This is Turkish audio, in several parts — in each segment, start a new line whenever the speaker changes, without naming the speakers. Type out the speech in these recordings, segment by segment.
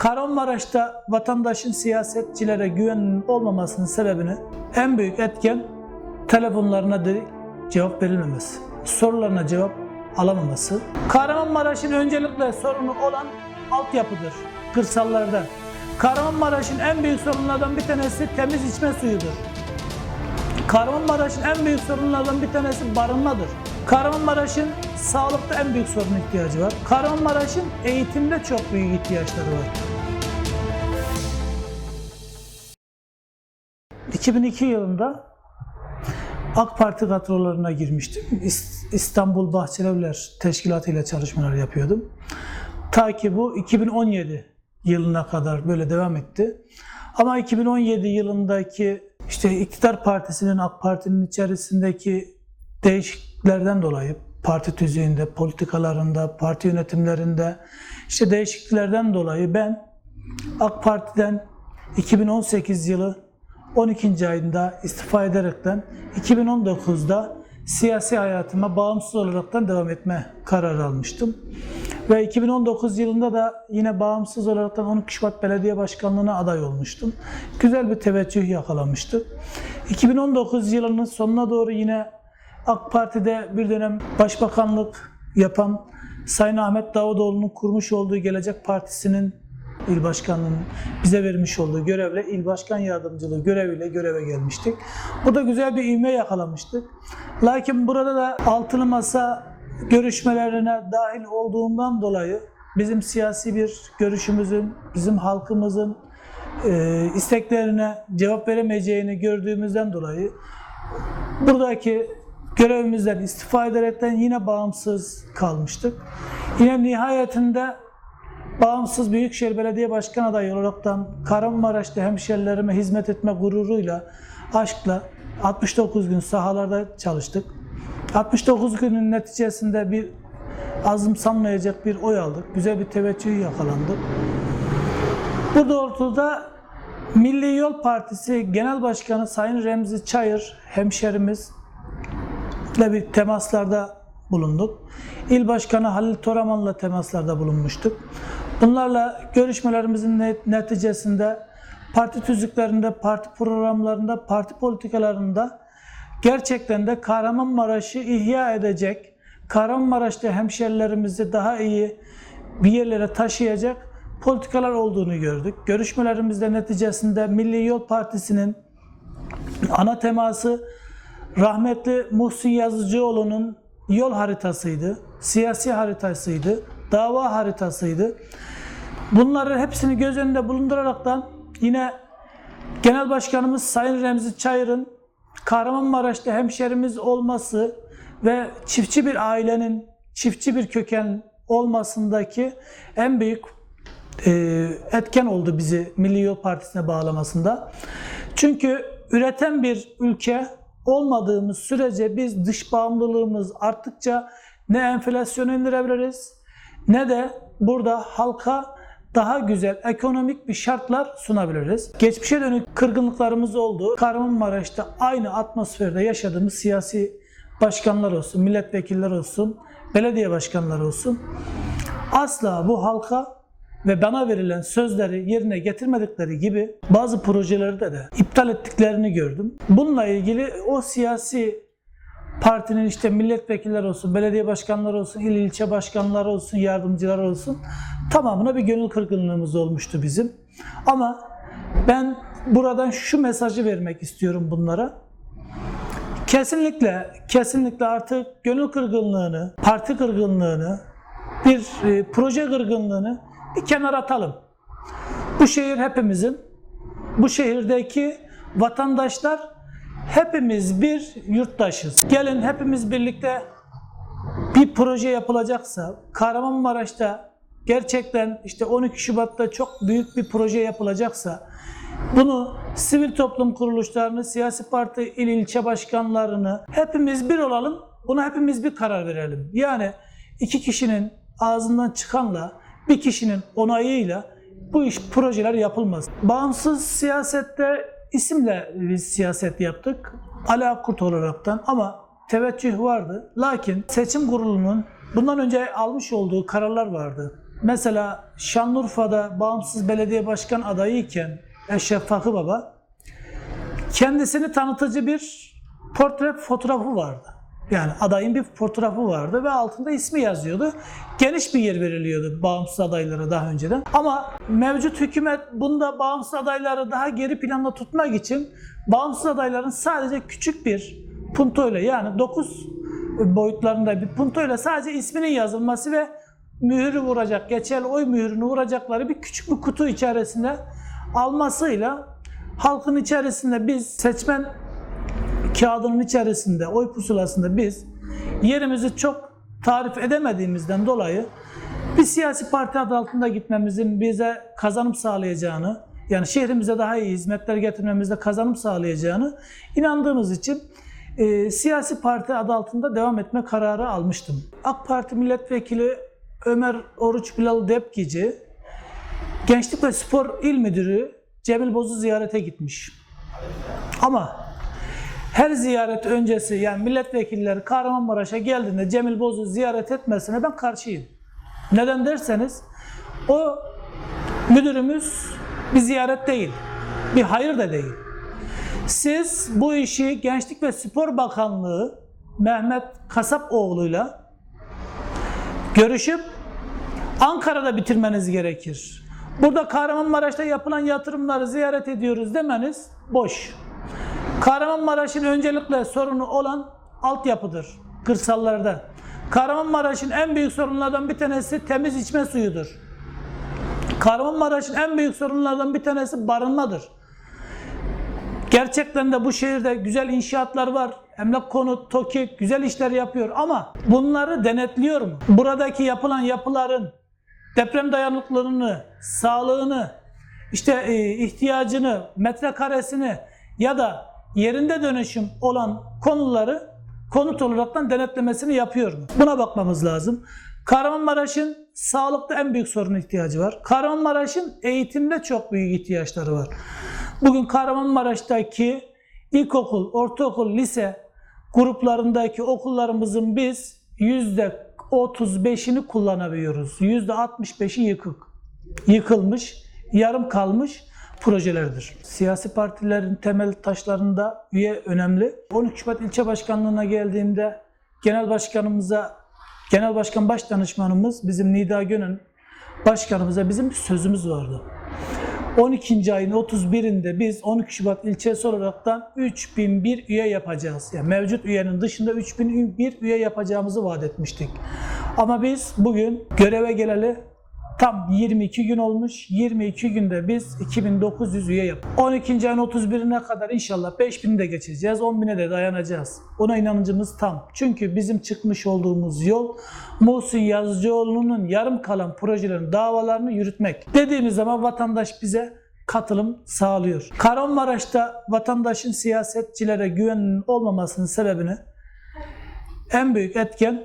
Kahramanmaraş'ta vatandaşın siyasetçilere güveninin olmamasının sebebini en büyük etken telefonlarına cevap verilmemesi, sorularına cevap alamaması. Kahramanmaraş'ın öncelikle sorunu olan altyapıdır, kırsallarda. Kahramanmaraş'ın en büyük sorunlardan bir tanesi temiz içme suyudur. Kahramanmaraş'ın en büyük sorunlardan bir tanesi barınmadır. Kahramanmaraş'ın sağlıkta en büyük sorun ihtiyacı var. Kahramanmaraş'ın eğitimde çok büyük ihtiyaçları var. 2002 yılında AK Parti kadrolarına girmiştim. İs- İstanbul Bahçelievler Teşkilatı ile çalışmalar yapıyordum. Ta ki bu 2017 yılına kadar böyle devam etti. Ama 2017 yılındaki işte iktidar partisinin AK Parti'nin içerisindeki değişikliklerden dolayı parti tüzüğünde, politikalarında, parti yönetimlerinde işte değişikliklerden dolayı ben AK Parti'den 2018 yılı 12. ayında istifa ederekten 2019'da siyasi hayatıma bağımsız olaraktan devam etme kararı almıştım. Ve 2019 yılında da yine bağımsız olaraktan 12 Şubat Belediye Başkanlığı'na aday olmuştum. Güzel bir teveccüh yakalamıştı. 2019 yılının sonuna doğru yine AK Parti'de bir dönem başbakanlık yapan Sayın Ahmet Davutoğlu'nun kurmuş olduğu Gelecek Partisi'nin il başkanlığının bize vermiş olduğu görevle il başkan yardımcılığı göreviyle göreve gelmiştik. Bu da güzel bir ivme yakalamıştık. Lakin burada da altılı masa görüşmelerine dahil olduğundan dolayı bizim siyasi bir görüşümüzün, bizim halkımızın e, isteklerine cevap veremeyeceğini gördüğümüzden dolayı buradaki görevimizden istifa ederekten yine bağımsız kalmıştık. Yine nihayetinde bağımsız Büyükşehir Belediye Başkan adayı olaraktan Kahramanmaraş'ta hemşerilerime hizmet etme gururuyla, aşkla 69 gün sahalarda çalıştık. 69 günün neticesinde bir azımsanmayacak bir oy aldık. Güzel bir teveccüh yakalandı. Bu doğrultuda Milli Yol Partisi Genel Başkanı Sayın Remzi Çayır hemşerimiz ile bir temaslarda bulunduk. İl Başkanı Halil Toraman'la temaslarda bulunmuştuk. Bunlarla görüşmelerimizin net- neticesinde parti tüzüklerinde, parti programlarında, parti politikalarında gerçekten de Kahramanmaraş'ı ihya edecek, Kahramanmaraş'ta hemşerilerimizi daha iyi bir yerlere taşıyacak politikalar olduğunu gördük. Görüşmelerimizde neticesinde Milli Yol Partisi'nin ana teması rahmetli Muhsin Yazıcıoğlu'nun yol haritasıydı, siyasi haritasıydı, dava haritasıydı. Bunları hepsini göz önünde bulunduraraktan yine Genel Başkanımız Sayın Remzi Çayır'ın Kahramanmaraş'ta hemşerimiz olması ve çiftçi bir ailenin, çiftçi bir köken olmasındaki en büyük e, etken oldu bizi Milli Yol Partisi'ne bağlamasında. Çünkü üreten bir ülke olmadığımız sürece biz dış bağımlılığımız arttıkça ne enflasyonu indirebiliriz ne de burada halka daha güzel ekonomik bir şartlar sunabiliriz. Geçmişe dönük kırgınlıklarımız oldu. Kahramanmaraş'ta aynı atmosferde yaşadığımız siyasi başkanlar olsun, milletvekiller olsun, belediye başkanları olsun. Asla bu halka ve bana verilen sözleri yerine getirmedikleri gibi bazı projelerde de iptal ettiklerini gördüm. Bununla ilgili o siyasi partinin işte milletvekilleri olsun, belediye başkanları olsun, il ilçe başkanları olsun, yardımcılar olsun tamamına bir gönül kırgınlığımız olmuştu bizim. Ama ben buradan şu mesajı vermek istiyorum bunlara. Kesinlikle, kesinlikle artık gönül kırgınlığını, parti kırgınlığını, bir e, proje kırgınlığını bir kenara atalım. Bu şehir hepimizin, bu şehirdeki vatandaşlar hepimiz bir yurttaşız. Gelin hepimiz birlikte bir proje yapılacaksa, Kahramanmaraş'ta gerçekten işte 12 Şubat'ta çok büyük bir proje yapılacaksa, bunu sivil toplum kuruluşlarını, siyasi parti il ilçe başkanlarını hepimiz bir olalım, buna hepimiz bir karar verelim. Yani iki kişinin ağzından çıkanla bir kişinin onayıyla bu iş projeler yapılmaz. Bağımsız siyasette isimle biz siyaset yaptık. Ali Akkurt olaraktan ama teveccüh vardı. Lakin seçim kurulunun bundan önce almış olduğu kararlar vardı. mesela Şanlıurfa'da bağımsız belediye başkan adayıyken Eşref Fakı Baba kendisini tanıtıcı bir portre fotoğrafı vardı. Yani adayın bir fotoğrafı vardı ve altında ismi yazıyordu. Geniş bir yer veriliyordu bağımsız adaylara daha önceden. Ama mevcut hükümet bunda bağımsız adayları daha geri planda tutmak için bağımsız adayların sadece küçük bir puntoyla yani 9 boyutlarında bir puntoyla sadece isminin yazılması ve mühürü vuracak, geçerli oy mühürünü vuracakları bir küçük bir kutu içerisinde almasıyla halkın içerisinde biz seçmen kağıdının içerisinde, oy pusulasında biz yerimizi çok tarif edemediğimizden dolayı bir siyasi parti adı altında gitmemizin bize kazanım sağlayacağını, yani şehrimize daha iyi hizmetler getirmemizde kazanım sağlayacağını inandığımız için e, siyasi parti adı altında devam etme kararı almıştım. AK Parti milletvekili Ömer Oruç Bilal Depgici, Gençlik ve Spor İl Müdürü Cemil Boz'u ziyarete gitmiş. Ama her ziyaret öncesi yani milletvekilleri Kahramanmaraş'a geldiğinde Cemil Boz'u ziyaret etmesine ben karşıyım. Neden derseniz o müdürümüz bir ziyaret değil, bir hayır da değil. Siz bu işi Gençlik ve Spor Bakanlığı Mehmet Kasapoğlu'yla görüşüp Ankara'da bitirmeniz gerekir. Burada Kahramanmaraş'ta yapılan yatırımları ziyaret ediyoruz demeniz boş. Kahramanmaraş'ın öncelikle sorunu olan altyapıdır, kırsallarda. Kahramanmaraş'ın en büyük sorunlardan bir tanesi temiz içme suyudur. Kahramanmaraş'ın en büyük sorunlardan bir tanesi barınmadır. Gerçekten de bu şehirde güzel inşaatlar var. Emlak konut, TOKİ güzel işler yapıyor ama bunları denetliyor mu? Buradaki yapılan yapıların deprem dayanıklılığını, sağlığını, işte e, ihtiyacını, metrekaresini ya da yerinde dönüşüm olan konuları konut olaraktan denetlemesini yapıyor mu? Buna bakmamız lazım. Kahramanmaraş'ın sağlıkta en büyük sorun ihtiyacı var. Kahramanmaraş'ın eğitimde çok büyük ihtiyaçları var. Bugün Kahramanmaraş'taki ilkokul, ortaokul, lise gruplarındaki okullarımızın biz yüzde 35'ini kullanabiliyoruz. Yüzde 65'i yıkık. Yıkılmış, yarım kalmış projelerdir. Siyasi partilerin temel taşlarında üye önemli. 12 Şubat ilçe başkanlığına geldiğimde genel başkanımıza, genel başkan baş danışmanımız bizim Nida Gönül başkanımıza bizim bir sözümüz vardı. 12. ayın 31'inde biz 12 Şubat ilçesi olaraktan 3001 üye yapacağız. Yani mevcut üyenin dışında 3001 üye yapacağımızı vaat etmiştik. Ama biz bugün göreve geleli tam 22 gün olmuş. 22 günde biz 2900 üye yaptık. 12. ayın 31'ine kadar inşallah 5000'i de geçeceğiz. 10.000'e de dayanacağız. Ona inancımız tam. Çünkü bizim çıkmış olduğumuz yol Muhsin Yazıcıoğlu'nun yarım kalan projelerin davalarını yürütmek. Dediğimiz zaman vatandaş bize katılım sağlıyor. Kahramanmaraş'ta vatandaşın siyasetçilere güveninin olmamasının sebebini en büyük etken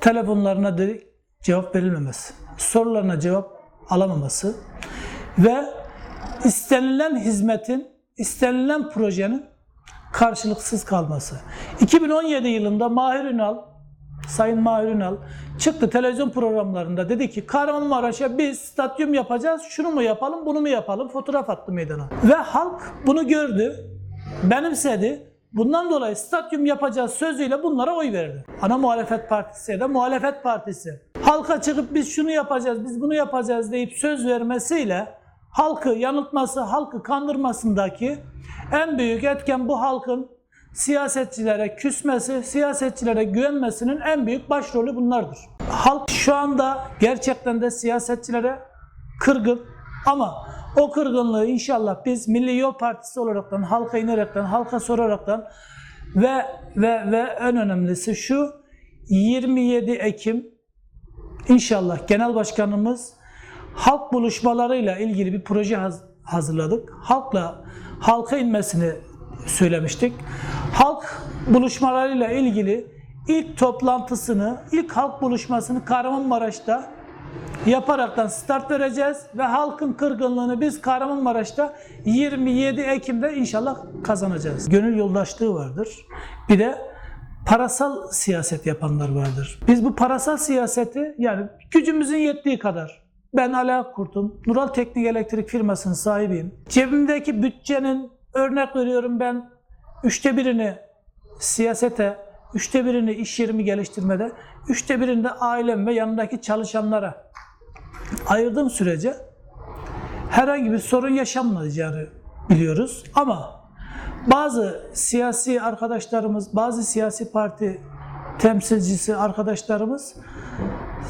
telefonlarına de cevap verilmemesi, sorularına cevap alamaması ve istenilen hizmetin, istenilen projenin karşılıksız kalması. 2017 yılında Mahir Ünal, Sayın Mahir Ünal çıktı televizyon programlarında dedi ki Kahramanmaraş'a biz stadyum yapacağız, şunu mu yapalım, bunu mu yapalım, fotoğraf attı meydana. Ve halk bunu gördü, benimsedi. Bundan dolayı stadyum yapacağız sözüyle bunlara oy verdi. Ana muhalefet partisi ya da muhalefet partisi. Halka çıkıp biz şunu yapacağız, biz bunu yapacağız deyip söz vermesiyle halkı yanıltması, halkı kandırmasındaki en büyük etken bu halkın siyasetçilere küsmesi, siyasetçilere güvenmesinin en büyük başrolü bunlardır. Halk şu anda gerçekten de siyasetçilere kırgın ama o kırgınlığı inşallah biz Milli Yol Partisi olaraktan, halka inerekten, halka soraraktan ve ve ve en önemlisi şu 27 Ekim inşallah Genel Başkanımız halk buluşmalarıyla ilgili bir proje haz- hazırladık. Halkla halka inmesini söylemiştik. Halk buluşmalarıyla ilgili ilk toplantısını, ilk halk buluşmasını Kahramanmaraş'ta yaparaktan start vereceğiz ve halkın kırgınlığını biz Kahramanmaraş'ta 27 Ekim'de inşallah kazanacağız. Gönül yoldaşlığı vardır. Bir de parasal siyaset yapanlar vardır. Biz bu parasal siyaseti yani gücümüzün yettiği kadar Ben Ali Akkurt'um. Nural Teknik Elektrik firmasının sahibiyim. Cebimdeki bütçenin örnek veriyorum ben üçte birini siyasete, üçte birini iş yerimi geliştirmede, üçte birini de ailem ve yanındaki çalışanlara ayırdığım sürece herhangi bir sorun yaşanmayacağını biliyoruz. Ama bazı siyasi arkadaşlarımız, bazı siyasi parti temsilcisi arkadaşlarımız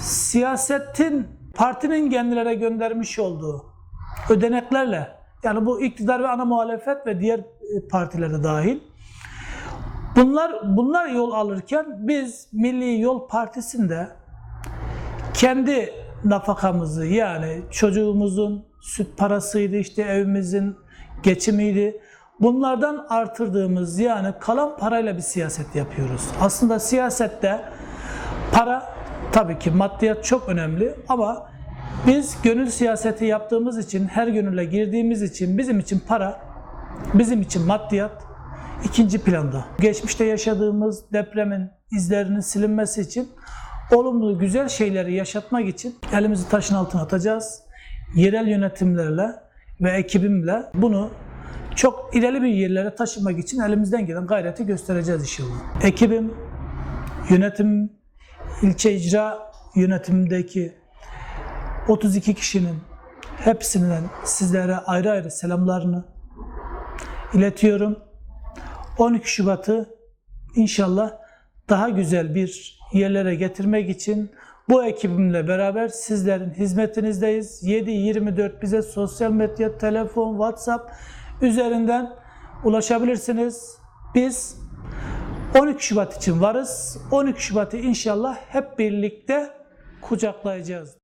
siyasetin partinin kendilere göndermiş olduğu ödeneklerle yani bu iktidar ve ana muhalefet ve diğer e, partilere dahil bunlar bunlar yol alırken biz Milli Yol Partisi'nde kendi nafakamızı yani çocuğumuzun süt parasıydı işte evimizin geçimiydi. Bunlardan artırdığımız yani kalan parayla bir siyaset yapıyoruz. Aslında siyasette para tabii ki maddiyat çok önemli ama biz gönül siyaseti yaptığımız için, her gönülle girdiğimiz için bizim için para, bizim için maddiyat ikinci planda. Geçmişte yaşadığımız depremin izlerinin silinmesi için olumlu güzel şeyleri yaşatmak için elimizi taşın altına atacağız. Yerel yönetimlerle ve ekibimle bunu çok ileri bir yerlere taşımak için elimizden gelen gayreti göstereceğiz inşallah. Ekibim, yönetim, ilçe icra yönetimindeki 32 kişinin hepsinden sizlere ayrı ayrı selamlarını iletiyorum. 12 Şubat'ı inşallah daha güzel bir yerlere getirmek için bu ekibimle beraber sizlerin hizmetinizdeyiz. 7-24 bize sosyal medya, telefon, WhatsApp üzerinden ulaşabilirsiniz. Biz 12 Şubat için varız. 12 Şubat'ı inşallah hep birlikte kucaklayacağız.